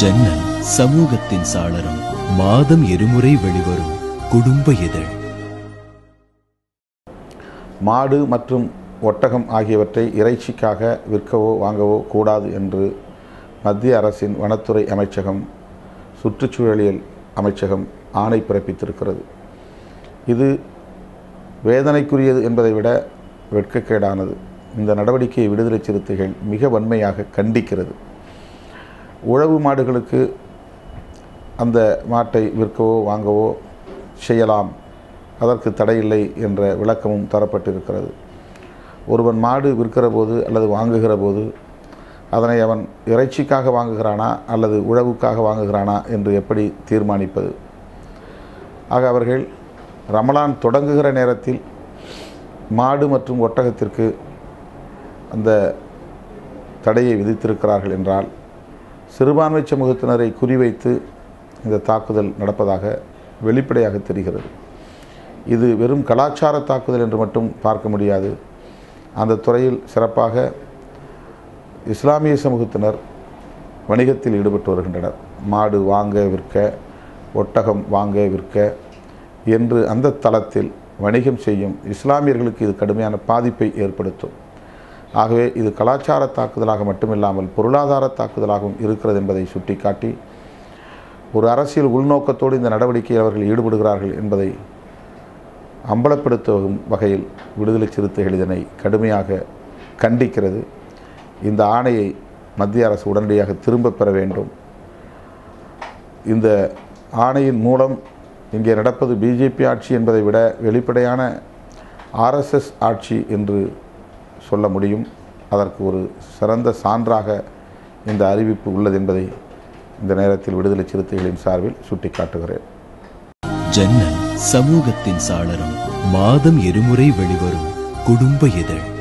ஜன்னல் சமூகத்தின் சாளரம் மாதம் இருமுறை வெளிவரும் குடும்ப இதழ். மாடு மற்றும் ஒட்டகம் ஆகியவற்றை இறைச்சிக்காக விற்கவோ வாங்கவோ கூடாது என்று மத்திய அரசின் வனத்துறை அமைச்சகம் சுற்றுச்சூழலியல் அமைச்சகம் ஆணை பிறப்பித்திருக்கிறது. இது வேதனைக்குரியது என்பதை விட வெட்கக்கேடானது. இந்த நடவடிக்கையை விடுதலை சிறுத்தைகள் மிக வன்மையாக கண்டிக்கிறது. உழவு மாடுகளுக்கு அந்த மாட்டை விற்கவோ வாங்கவோ செய்யலாம். அதற்கு தடையில்லை என்ற விளக்கமும் தரப்பட்டிருக்கிறது. ஒருவன் மாடு விற்கிற போது அல்லது வாங்குகிற போது அதனை அவன் இறைச்சிக்காக வாங்குகிறானா அல்லது உழவுக்காக வாங்குகிறானா என்று எப்படி தீர்மானிப்பது? ஆக அவர்கள் ரமலான் தொடங்குகிற நேரத்தில் மாடு மற்றும் ஒட்டகத்திற்கு அந்த தடையை விதித்திருக்கிறார்கள் என்றால் சிறுபான்மை சமூகத்தினரை குறிவைத்து இந்த தாக்குதல் நடப்பதாக வெளிப்படையாக தெரிகிறது. இது வெறும் கலாச்சார தாக்குதல் என்று மட்டும் பார்க்க முடியாது. அந்த துறையில் சிறப்பாக இஸ்லாமிய சமூகத்தினர் வணிகத்தில் ஈடுபட்டு வருகின்றனர். மாடு வாங்க விற்க ஒட்டகம் வாங்க விற்க என்று அந்த தளத்தில் வணிகம் செய்யும் இஸ்லாமியர்களுக்கு இது கடுமையான பாதிப்பை ஏற்படுத்தும். ஆகவே இது கலாச்சார தாக்குதலாக மட்டுமில்லாமல் பொருளாதார தாக்குதலாகவும் இருக்கிறது என்பதை சுட்டிக்காட்டி ஒரு அரசியல் உள்நோக்கத்தோடு இந்த நடவடிக்கையில் அவர்கள் ஈடுபடுகிறார்கள் என்பதை அம்பலப்படுத்தும் வகையில் விடுதலை சிறுத்தைகள் இதனை கடுமையாக கண்டிக்கிறது. இந்த ஆணையை மத்திய அரசு உடனடியாக திரும்பப் பெற வேண்டும். இந்த ஆணையின் மூலம் இங்கே நடப்பது பிஜேபி ஆட்சி என்பதை விட வெளிப்படையான ஆர்எஸ்எஸ் ஆட்சி என்று சொல்ல முடியும். அதற்கு ஒரு சிறந்த சான்றாக இந்த அறிவிப்பு உள்ளது என்பதை இந்த நேரத்தில் விடுதலை சிறுத்தைகளின் சார்பில் சுட்டிக்காட்டுகிறேன். ஜன்னல் சமூகத்தின் சாளரம் மாதம் இருமுறை வெளிவரும் குடும்ப இதழ்.